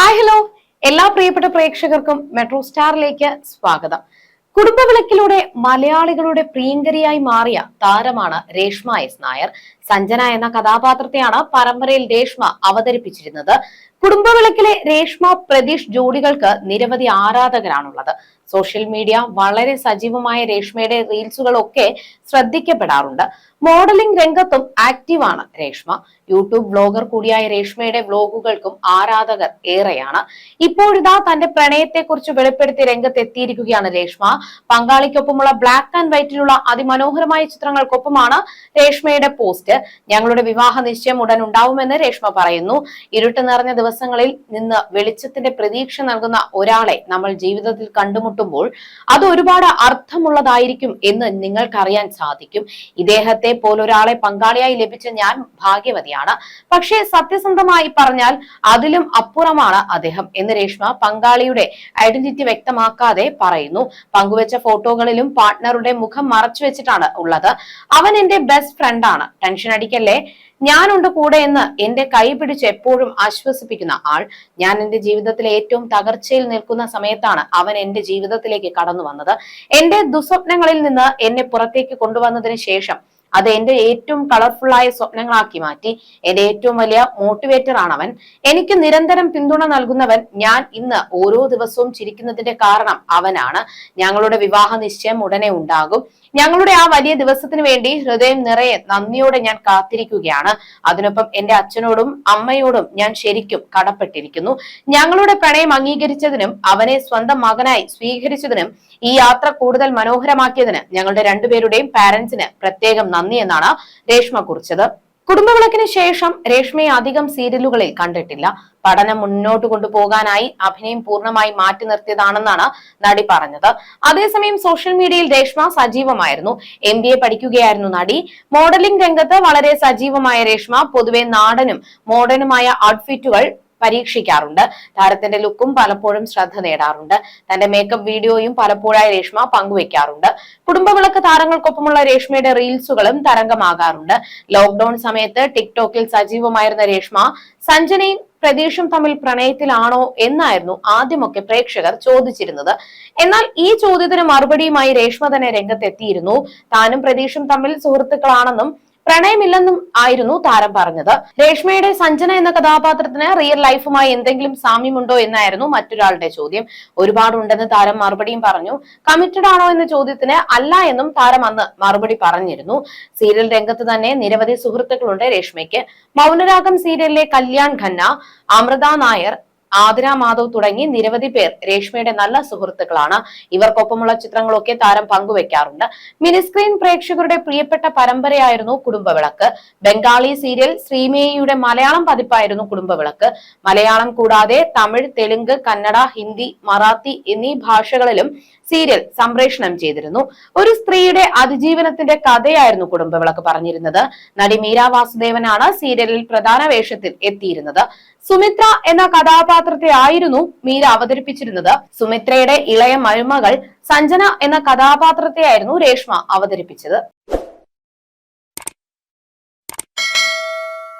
Hi hello എല്ലാ പ്രിയപ്പെട്ട പ്രേക്ഷകർക്കും മെട്രോ സ്റ്റാറിലേക്ക് സ്വാഗതം. കുടുംബവിളക്കിലൂടെ മലയാളികളുടെ പ്രിയങ്കരിയായി മാറിയ താരമാണ് രേഷ്മ എസ് നായർ. സഞ്ജന എന്ന കഥാപാത്രത്തെയാണ് പരമ്പരയിൽ രേഷ്മ അവതരിപ്പിച്ചിരുന്നത്. കുടുംബവിളക്കിലെ രേഷ്മ പ്രതീഷ് ജോഡികൾക്ക് നിരവധി ആരാധകരാണുള്ളത്. സോഷ്യൽ മീഡിയ വളരെ സജീവമായ രേഷ്മയുടെ റീൽസുകളൊക്കെ ശ്രദ്ധിക്കപ്പെടാറുണ്ട്. മോഡലിംഗ് രംഗത്തും ആക്റ്റീവാണ് രേഷ്മ. യൂട്യൂബ് ബ്ലോഗർ കൂടിയായ രേഷ്മയുടെ ബ്ലോഗുകൾക്കും ആരാധകർ ഏറെയാണ്. ഇപ്പോഴിതാ തന്റെ പ്രണയത്തെക്കുറിച്ച് വെളിപ്പെടുത്തി രംഗത്തെത്തിയിരിക്കുകയാണ് രേഷ്മ. പങ്കാളിക്കൊപ്പമുള്ള ബ്ലാക്ക് ആൻഡ് വൈറ്റിലുള്ള അതിമനോഹരമായ ചിത്രങ്ങൾക്കൊപ്പമാണ് രേഷ്മയുടെ പോസ്റ്റ്. ഞങ്ങളുടെ വിവാഹ നിശ്ചയം ഉടൻ ഉണ്ടാവുമെന്ന് രേഷ്മ പറയുന്നു. ഇരുട്ട് നിറഞ്ഞ ദിവസങ്ങളിൽ നിന്ന് വെളിച്ചത്തിന്റെ പ്രതീക്ഷ നൽകുന്ന ഒരാളെ നമ്മൾ ജീവിതത്തിൽ കണ്ടുമുട്ടുമ്പോൾ അത് ഒരുപാട് അർത്ഥമുള്ളതായിരിക്കും എന്ന് നിങ്ങൾക്കറിയാൻ സാധിക്കും. ഇദ്ദേഹത്തെ പോലൊരാളെ പങ്കാളിയായി ലഭിച്ച ഞാൻ ഭാഗ്യവതിയാണ്. പക്ഷേ സത്യസന്ധമായി പറഞ്ഞാൽ അതിലും അപ്പുറമാണ് അദ്ദേഹം എന്ന് രേഷ്മ പങ്കാളിയുടെ ഐഡന്റിറ്റി വ്യക്തമാക്കാതെ പറയുന്നു. പങ്കുവച്ച ഫോട്ടോകളിലും പാർട്ട്ണറുടെ മുഖം മറച്ചു വെച്ചിട്ടാണ് ഉള്ളത്. അവൻ എന്റെ ബെസ്റ്റ് ഫ്രണ്ടാണ് ടെൻഷൻ അടിക്കല്ലേ? ഞാനുണ്ട് കൂടെ എന്ന് എന്റെ കൈ പിടിച്ച് എപ്പോഴും ആശ്വസിപ്പിക്കുന്ന ആൾ ഞാൻ എന്റെ ജീവിതത്തിലെ ഏറ്റവും തകർച്ചയിൽ നിൽക്കുന്ന സമയത്താണ് അവൻ എന്റെ ജീവിതത്തിലേക്ക് കടന്നു വന്നത്. എന്റെ ദുസ്വപ്നങ്ങളിൽ നിന്ന് എന്നെ പുറത്തേക്ക് കൊണ്ടുവന്നതിന് ശേഷം അത് എന്റെ ഏറ്റവും കളർഫുൾ ആയ സ്വപ്നങ്ങളാക്കി മാറ്റി. എന്റെ ഏറ്റവും വലിയ മോട്ടിവേറ്റർ ആണ് അവൻ എനിക്ക് നിരന്തരം പിന്തുണ നൽകുന്നവൻ ഞാൻ ഇന്ന് ഓരോ ദിവസവും ചിരിക്കുന്നതിന്റെ കാരണം അവനാണ്. ഞങ്ങളുടെ വിവാഹ നിശ്ചയം ഉടനെ ഉണ്ടാകും. ഞങ്ങളുടെ ആ വലിയ ദിവസത്തിന് വേണ്ടി ഹൃദയം നിറയെ നന്ദിയോടെ ഞാൻ കാത്തിരിക്കുകയാണ്. അതിനൊപ്പം എന്റെ അച്ഛനോടും അമ്മയോടും ഞാൻ ശരിക്കും കടപ്പെട്ടിരിക്കുന്നു. ഞങ്ങളുടെ പ്രണയം അംഗീകരിച്ചതിനും അവനെ സ്വന്തം മകനായി സ്വീകരിച്ചതിനും ഈ യാത്ര കൂടുതൽ മനോഹരമാക്കിയതിന് ഞങ്ങളുടെ രണ്ടുപേരുടെയും പാരന്റ്സിന് പ്രത്യേകം നന്ദി എന്നാണ് രേഷ്മ കുറിച്ചത്. കുടുംബവിളക്കിന് ശേഷം രേഷ്മയെ അധികം സീരിയലുകളിൽ കണ്ടിട്ടില്ല. പഠനം മുന്നോട്ട് കൊണ്ടുപോകാനായി അഭിനയം പൂർണമായി മാറ്റി നിർത്തിയതാണെന്നാണ് നടി പറഞ്ഞത്. അതേസമയം സോഷ്യൽ മീഡിയയിൽ രേഷ്മ സജീവമായിരുന്നു. എം ബി എ പഠിക്കുകയായിരുന്നു നടി. മോഡലിംഗ് രംഗത്ത് വളരെ സജീവമായ രേഷ്മ പൊതുവെ നാടനും മോഡേണുമായ ഔട്ട്ഫിറ്റുകൾ പരീക്ഷിക്കാറുണ്ട്. താരത്തിന്റെ ലുക്കും പലപ്പോഴും ശ്രദ്ധ നേടാറുണ്ട്. തന്റെ മേക്കപ്പ് വീഡിയോയും പലപ്പോഴായി രേഷ്മ പങ്കുവെക്കാറുണ്ട്. കുടുംബവിളക്ക് താരങ്ങൾക്കൊപ്പമുള്ള രേഷ്മയുടെ റീൽസുകളും തരംഗമാകാറുണ്ട്. ലോക്ക്ഡൌൺ സമയത്ത് ടിക്ടോക്കിൽ സജീവമായിരുന്ന രേഷ്മ സഞ്ജനയും പ്രതീഷും തമ്മിൽ പ്രണയത്തിലാണോ എന്നായിരുന്നു ആദ്യമൊക്കെ പ്രേക്ഷകർ ചോദിച്ചിരുന്നത്. എന്നാൽ ഈ ചോദ്യത്തിന് മറുപടിയുമായി രേഷ്മ തന്നെ രംഗത്തെത്തിയിരുന്നു. താനും പ്രതീഷും തമ്മിൽ സുഹൃത്തുക്കളാണെന്നും പ്രണയമില്ലെന്നും ആയിരുന്നു താരം പറഞ്ഞത്. രേഷ്മയുടെ സഞ്ജന എന്ന കഥാപാത്രത്തിന് റിയൽ ലൈഫുമായി എന്തെങ്കിലും സാമ്യമുണ്ടോ എന്നായിരുന്നു മറ്റൊരാളുടെ ചോദ്യം. ഒരുപാടുണ്ടെന്ന് താരം മറുപടിയും പറഞ്ഞു. കമ്മിറ്റഡ് ആണോ എന്ന ചോദ്യത്തിന് അല്ല എന്നും താരം അന്ന് മറുപടി പറഞ്ഞിരുന്നു. സീരിയൽ രംഗത്ത് തന്നെ നിരവധി സുഹൃത്തുക്കളുണ്ട് രേഷ്മയ്ക്ക്. മൗനരാഗം സീരിയലിലെ കല്യാൺ ഖന്ന അമൃത നായർ ആതിര മാധവ് തുടങ്ങി നിരവധി പേർ രേഷ്മയുടെ നല്ല സുഹൃത്തുക്കളാണ്. ഇവർക്കൊപ്പമുള്ള ചിത്രങ്ങളൊക്കെ താരം പങ്കുവെക്കാറുണ്ട്. മിനിസ്ക്രീൻ പ്രേക്ഷകരുടെ പ്രിയപ്പെട്ട പരമ്പരയായിരുന്നു കുടുംബവിളക്ക്. ബംഗാളി സീരിയൽ ശ്രീമേയിയുടെ മലയാളം പതിപ്പായിരുന്നു കുടുംബവിളക്ക്. മലയാളം കൂടാതെ തമിഴ് തെലുങ്ക് കന്നഡ ഹിന്ദി മറാത്തി എന്നീ ഭാഷകളിലും സീരിയൽ സംപ്രേഷണം ചെയ്തിരുന്നു. ഒരു സ്ത്രീയുടെ അതിജീവനത്തിന്റെ കഥയായിരുന്നു കുടുംബവിളക്ക് പറഞ്ഞിരുന്നത്. നടി മീര വാസുദേവനാണ് സീരിയലിൽ പ്രധാന വേഷത്തിൽ എത്തിയിരുന്നത്. സുമിത്ര എന്ന കഥാപാത്രത്തെ ആയിരുന്നു മീര അവതരിപ്പിച്ചിരുന്നത്. സുമിത്രയുടെ ഇളയ മരുമകൾ സഞ്ജന എന്ന കഥാപാത്രത്തെയായിരുന്നു രേഷ്മ അവതരിപ്പിച്ചത്.